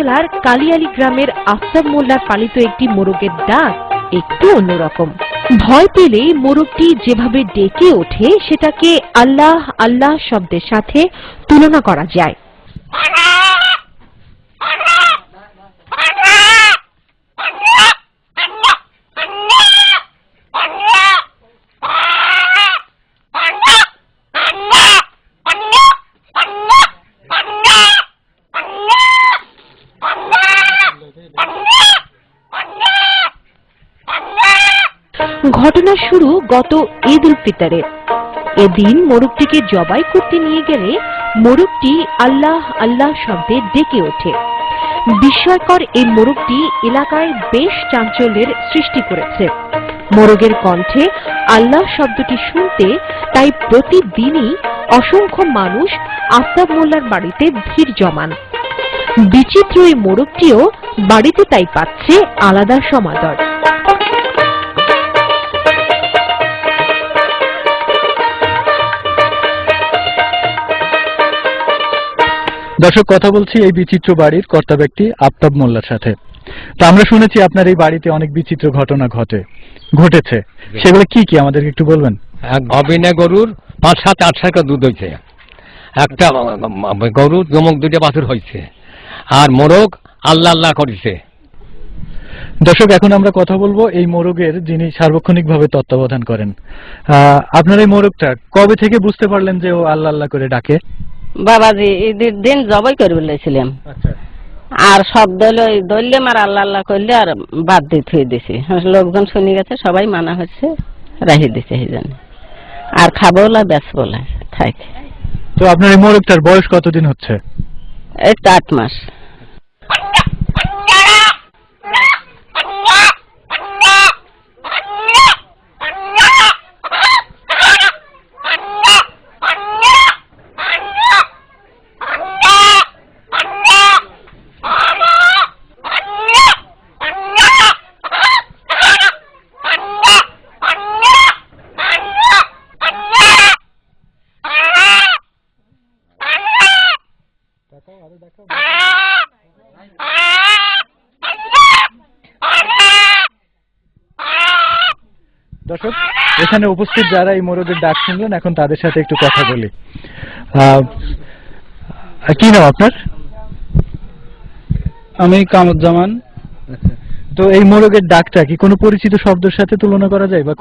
উপজেলার কালিয়ালি গ্রামের আফতাব মোল্লার পালিত একটি মোরগের ডাক একটু অন্যরকম। ভয় পেলে মোরগটি যেভাবে ডেকে ওঠে, সেটাকে আল্লাহ আল্লাহ শব্দের সাথে তুলনা করা যায়। ঘটনা শুরু গত ঈদ উল ফিতরে। এদিন মোরগটিকে জবাই করতে নিয়ে গেলে মোরগটি আল্লাহ আল্লাহ শব্দে ডেকে ওঠে। বিস্ময়কর এই মোরগটি এলাকায় বেশ চাঞ্চল্যের সৃষ্টি করেছে। মোরগের কণ্ঠে আল্লাহ শব্দটি শুনতে তাই প্রতিদিনই অসংখ্য মানুষ আফতাব মোল্লার বাড়িতে ভিড় জমান। বিচিত্র এই মোরগটিও বাড়িতে তাই পাচ্ছে আলাদা সমাদর। দর্শক কথা বলছি এই বিচিত্র বাড়ির কর্তা ব্যক্তি আফতাব মোল্লার সাথে। তো আমরা শুনেছি আপনার এই বাড়িতে অনেক বিচিত্র ঘটনা ঘটে ঘটেছে। সেগুলো কি কি আমাদেরকে একটু বলবেন? অবিনে গরুর পাঁচ সাত আট সাত দুধ হয়েছে একটা গরুর জমক দুইটা বাছুর হয়েছে আর মোরগ আল্লাহ আল্লাহ করেছে। দর্শক এখন আমরা কথা বলব এই মোরগের যিনি সার্বক্ষণিকভাবে তত্ত্বাবধান করেন। আহ, আপনার এই মোরগটা কবে থেকে বুঝতে পারলেন যে ও আল্লাহ আল্লাহ করে ডাকে? বাবাজি ঈদের দিন জবাই করে বলেছিলাম। আচ্ছা। আর সব দল দললে আর আল্লাহ আল্লাহ করলে আর বাদ দিয়ে থুয়ে দিছি। লোকজন শুনে গেছে সবাই মানা হচ্ছে রাহি দিছে সেই জন্য আর খাব না বেচবো না থাকে। তো আপনার এই মোরগটার বয়স কতদিন হচ্ছে? এই আট মাস। দর্শক এখানে উপস্থিত যারা এই মোরগের ডাক শুনলেন এখন তাদের সাথে একটু কথা বলি। আহ, কি নাম আপনার? আমি কামুজ্জামান তো এই মোরগের ডাকটা কি কোনো পরিচিত শব্দের সাথে তুলনা করা যায় বা